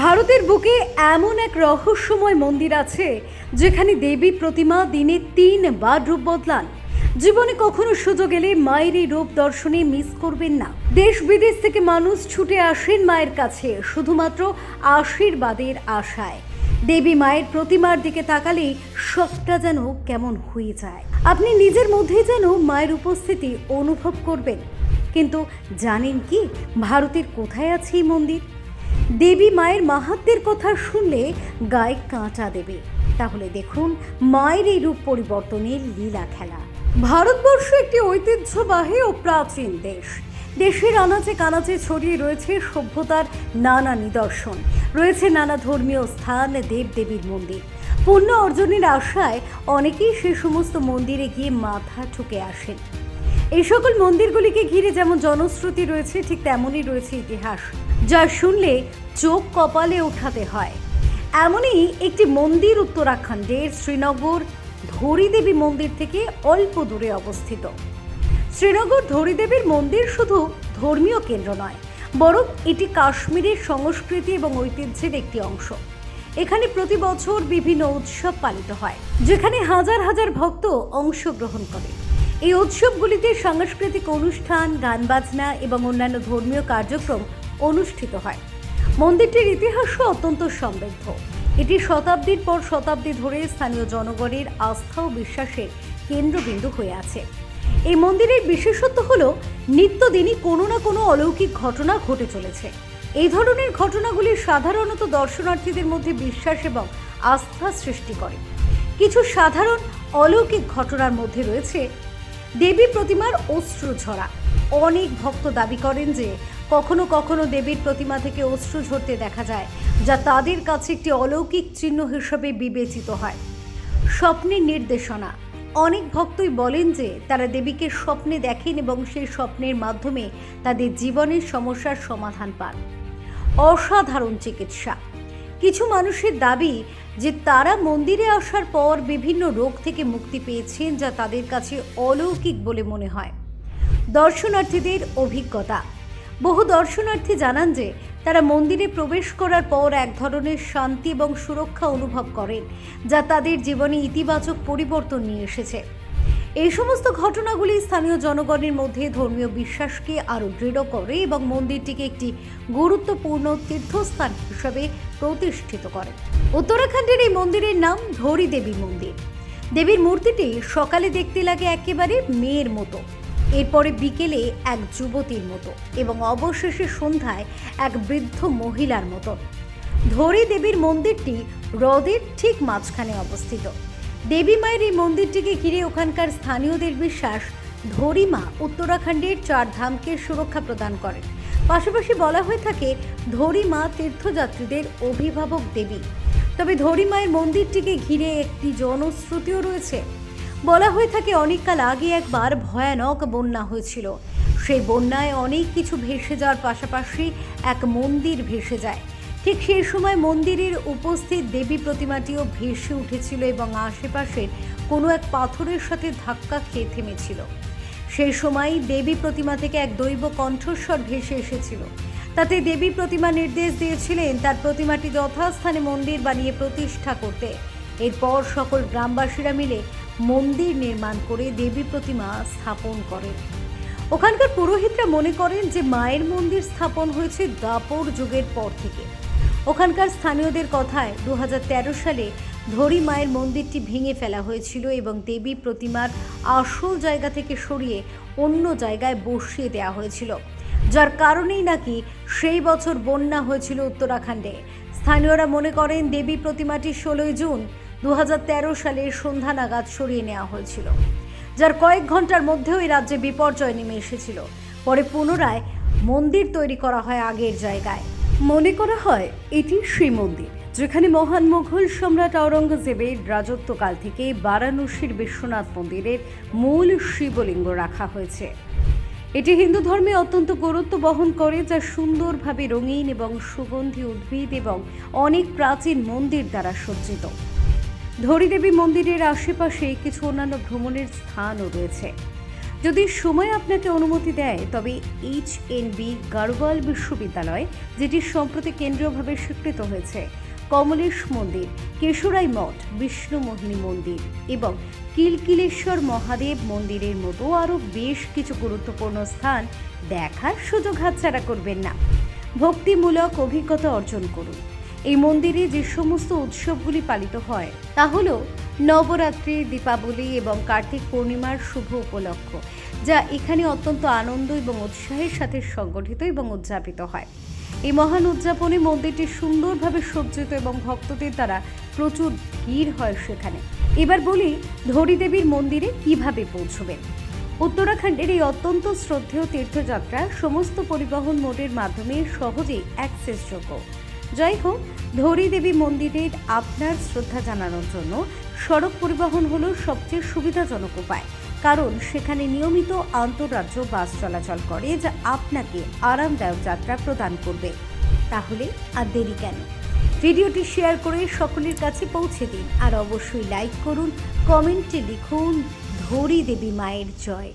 ভারতের বুকে এমন এক রহস্যময় মন্দির আছে, যেখানে দেবী প্রতিমা দিনে তিনবার রূপ বদলান। জীবনে কখনো সুযোগ এলে মায়ের এই রূপ দর্শনে মিস করবেন না। দেশ বিদেশ থেকে মানুষ ছুটে আসেন মায়ের কাছে, শুধুমাত্র আশীর্বাদের আশায়। দেবী মায়ের প্রতিমার দিকে তাকালেই সবটা যেন কেমন হয়ে যায়। আপনি নিজের মধ্যেই যেন মায়ের উপস্থিতি অনুভব করবেন। কিন্তু জানেন কি, ভারতের কোথায় আছে এই মন্দির? দেবী মায়ের মাহাত্মের কথা শুনলে গায়ে কাঁটা দেবে। তাহলে দেখুন মায়ের এই রূপ পরিবর্তনের লীলা খেলা। ভারতবর্ষ একটি ঐতিহ্যবাহী ও প্রাচীন দেশ। দেশের আনাচে কানাচে ছড়িয়ে রয়েছে সভ্যতার নানা নিদর্শন। রয়েছে নানা ধর্মীয় স্থান, দেবদেবীর মন্দির। পুণ্য অর্জনের আশায় অনেকেই সে সমস্ত মন্দিরে গিয়ে মাথা ঠুকে আসেন। এই সকল মন্দিরগুলিকে ঘিরে যেমন জনশ্রুতি রয়েছে, ঠিক তেমনই রয়েছে ইতিহাস, যা শুনলে চোখ কপালে ওঠাতে হয়। এমনই একটি মন্দির উত্তরাখণ্ডের শ্রীনগর ধরিদেবী মন্দির থেকে অল্প দূরে অবস্থিত। শ্রীনগর ধরিদেবীর মন্দির শুধু ধর্মীয় কেন্দ্র নয়, বরং এটি কাশ্মীরের সংস্কৃতি এবং ঐতিহ্যের একটি অংশ। এখানে প্রতি বছর বিভিন্ন উৎসব পালিত হয়, যেখানে হাজার হাজার ভক্ত অংশগ্রহণ করে। এই উৎসবগুলিতে সাংস্কৃতিক অনুষ্ঠান গান বাজনা এবং অন্যান্য ধর্মীয় কার্যক্রম অনুষ্ঠিত হয়। মন্দিরটির ইতিহাসও অত্যন্ত সমৃদ্ধ। এটি শতাব্দীর পর শতাব্দী ধরে স্থানীয় জনগণের আস্থা ও বিশ্বাসের কেন্দ্রবিন্দু হয়ে আছে। এই মন্দিরের বিশেষত্ব হল, নিত্যদিনই কোনো না কোনো অলৌকিক ঘটনা ঘটে চলেছে। এই ধরনের ঘটনাগুলি সাধারণত দর্শনার্থীদের মধ্যে বিশ্বাস এবং আস্থা সৃষ্টি করে। কিছু সাধারণ অলৌকিক ঘটনার মধ্যে রয়েছে দেবী প্রতিমার অশ্রু ঝরা অনেক ভক্ত দাবি করেন যে, কখনো কখনো দেবীর প্রতিমা থেকে অশ্রু ঝরতে দেখা যায়, যা তাদের কাছে একটি অলৌকিক চিহ্ন হিসেবে বিবেচিত হয়। স্বপ্নের নির্দেশনা। অনেক ভক্তই বলেন যে, তারা দেবীকে স্বপ্নে দেখেন এবং সেই স্বপ্নের মাধ্যমে তাদের জীবনের সমস্যার সমাধান পান। অসাধারণ চিকিৎসা। কিছু মানুষের দাবি যে তারা মন্দিরে আসার পর বিভিন্ন রোগ থেকে মুক্তি পেয়েছেন যা তাদের কাছে অলৌকিক বলে মনে হয়। দর্শনার্থীদের অভিজ্ঞতা। বহু দর্শনার্থী জানান যে, তারা মন্দিরে প্রবেশ করার পর এক ধরনের শান্তি এবং সুরক্ষা অনুভব করেন, যা তাদের জীবনে ইতিবাচক পরিবর্তন নিয়ে এসেছে। এই সমস্ত ঘটনাগুলি স্থানীয় জনগণের মধ্যে ধর্মীয় বিশ্বাসকে আরও দৃঢ় করে এবং মন্দিরটিকে একটি গুরুত্বপূর্ণ তীর্থস্থান হিসাবে প্রতিষ্ঠিত করে। উত্তরাখণ্ডের এই মন্দিরের নাম ধরি দেবী মন্দির। দেবীর মূর্তিটি সকালে দেখতে লাগে একেবারে মেয়ের মতো। এরপরে বিকেলে এক যুবতীর মতো এবং অবশেষে সন্ধ্যায় এক বৃদ্ধ মহিলার মতো। ধরি দেবীর মন্দিরটি হ্রদের ঠিক মাঝখানে অবস্থিত। দেবী মায়ের এই মন্দিরটিকে ঘিরে ওখানকার স্থানীয়দের বিশ্বাস। ধরিমা উত্তরাখণ্ডের চার ধামকে সুরক্ষা প্রদান করেন। পাশাপাশি বলা হয়ে থাকে ধরিমা তীর্থযাত্রীদের অভিভাবক দেবী। তবে ধরিমায়ের মন্দিরটিকে ঘিরে একটি জনশ্রুতিও রয়েছে। বলা হয়ে থাকে অনেককাল আগে একবার ভয়ানক বন্যা হয়েছিল। সেই বন্যায় অনেক কিছু ভেসে যাওয়ার পাশাপাশি এক মন্দির ভেসে যায়। ঠিক সেই সময় মন্দিরের উপস্থিত দেবী প্রতিমাটিও ভেসে উঠেছিল এবং আশেপাশের কোনো এক পাথরের সাথে ধাক্কা খেয়ে থেমেছিল। সেই সময় দেবী প্রতিমা থেকে এক দৈব কণ্ঠস্বর ভেসে এসেছিল। তাতে দেবী প্রতিমা নির্দেশ দিয়েছিলেন তার প্রতিমাটি যথাস্থানে মন্দির বানিয়ে প্রতিষ্ঠা করতে। এরপর সকল গ্রামবাসীরা মিলে মন্দির নির্মাণ করে দেবী প্রতিমা স্থাপন করেন। ওখানকার পুরোহিতরা মনে করেন যে মায়ের মন্দির স্থাপন হয়েছে দাপর যুগের পর থেকে। ওখানকার স্থানীয়দের কথায় দু হাজার তেরো সালে ধরি মায়ের মন্দিরটি ভেঙে ফেলা হয়েছিল এবং দেবী প্রতিমার আসল জায়গা থেকে সরিয়ে অন্য জায়গায় বসিয়ে দেওয়া হয়েছিল। যার কারণেই নাকি সেই বছর বন্যা হয়েছিল উত্তরাখণ্ডে। স্থানীয়রা মনে করেন দেবী প্রতিমাটি ষোলোই জুন দু সালের সন্ধ্যা নাগাদ সরিয়ে নেওয়া হয়েছিল, যার কয়েক ঘণ্টার মধ্যেও এই রাজ্যে বিপর্যয় নেমে এসেছিল। পরে পুনরায় মন্দির তৈরি করা হয় আগের জায়গায়। মনে করা হয় এটি শ্রীমন্দির, যেখানে মহান মুঘল সম্রাট আওরঙ্গজেবের রাজত্বকাল থেকে বারাণসীর বিশ্বনাথ মন্দিরের মূল শিবলিঙ্গ রাখা হয়েছে। এটি হিন্দু ধর্মে অত্যন্ত গুরুত্ব বহন করে, যা সুন্দরভাবে রঙিন এবং সুগন্ধি উদ্ভিদ এবং অনেক প্রাচীন মন্দির দ্বারা সজ্জিত। ধরিদেবী মন্দিরের আশেপাশে কিছু অন্যান্য ভ্রমণের স্থানও রয়েছে। যদি সময় আপনাকে অনুমতি দেয়, তবে এইচ এন বি গাড়ওয়াল বিশ্ববিদ্যালয়, যেটি সম্প্রতি কেন্দ্রীয়ভাবে স্বীকৃত হয়েছে, কমলেশ মন্দির, কেশরাই মঠ, বিষ্ণুমোহিনী মন্দির এবং কিলকিলেশ্বর মহাদেব মন্দিরের মতো আরও বেশ কিছু গুরুত্বপূর্ণ স্থান দেখার সুযোগ হাতছাড়া করবেন না। ভক্তিমূলক অভিজ্ঞতা অর্জন করুন। এই মন্দিরে যে সমস্ত উৎসবগুলি পালিত হয়, তা হল নবরাত্রি, দীপাবলি এবং কার্তিক পূর্ণিমার শুভ উপলক্ষ, যা এখানে অত্যন্ত আনন্দ এবং উৎসাহের সাথে সংগঠিত এবং উদযাপিত হয়। এই মহান উদযাপনে মন্দিরটি সুন্দরভাবে সজ্জিত এবং ভক্তদের দ্বারা প্রচুর ভিড় হয় সেখানে। এবার বলি ধরী দেবীর মন্দিরে কীভাবে পৌঁছবেন? উত্তরাখণ্ডের এই অত্যন্ত শ্রদ্ধেয় তীর্থযাত্রা সমস্ত পরিবহন মোডের মাধ্যমে সহজেই অ্যাক্সেসযোগ্য। যাই হোক ধরী দেবী মন্দিরের আপনার শ্রদ্ধা জানানোর জন্য সড়ক পরিবহন হলো সবচেয়ে সুবিধাজনক উপায়। কারণ সেখানে নিয়মিত আন্তঃরাজ্য বাস চলাচল করে যা আপনাকে আরামদায়ক যাত্রা প্রদান করবে। তাহলে আর দেরি কেন? ভিডিওটি শেয়ার করে সকলের কাছে পৌঁছে দিন। আর অবশ্যই লাইক করুন, কমেন্টে লিখুন ধরী দেবী মায়ের জয়।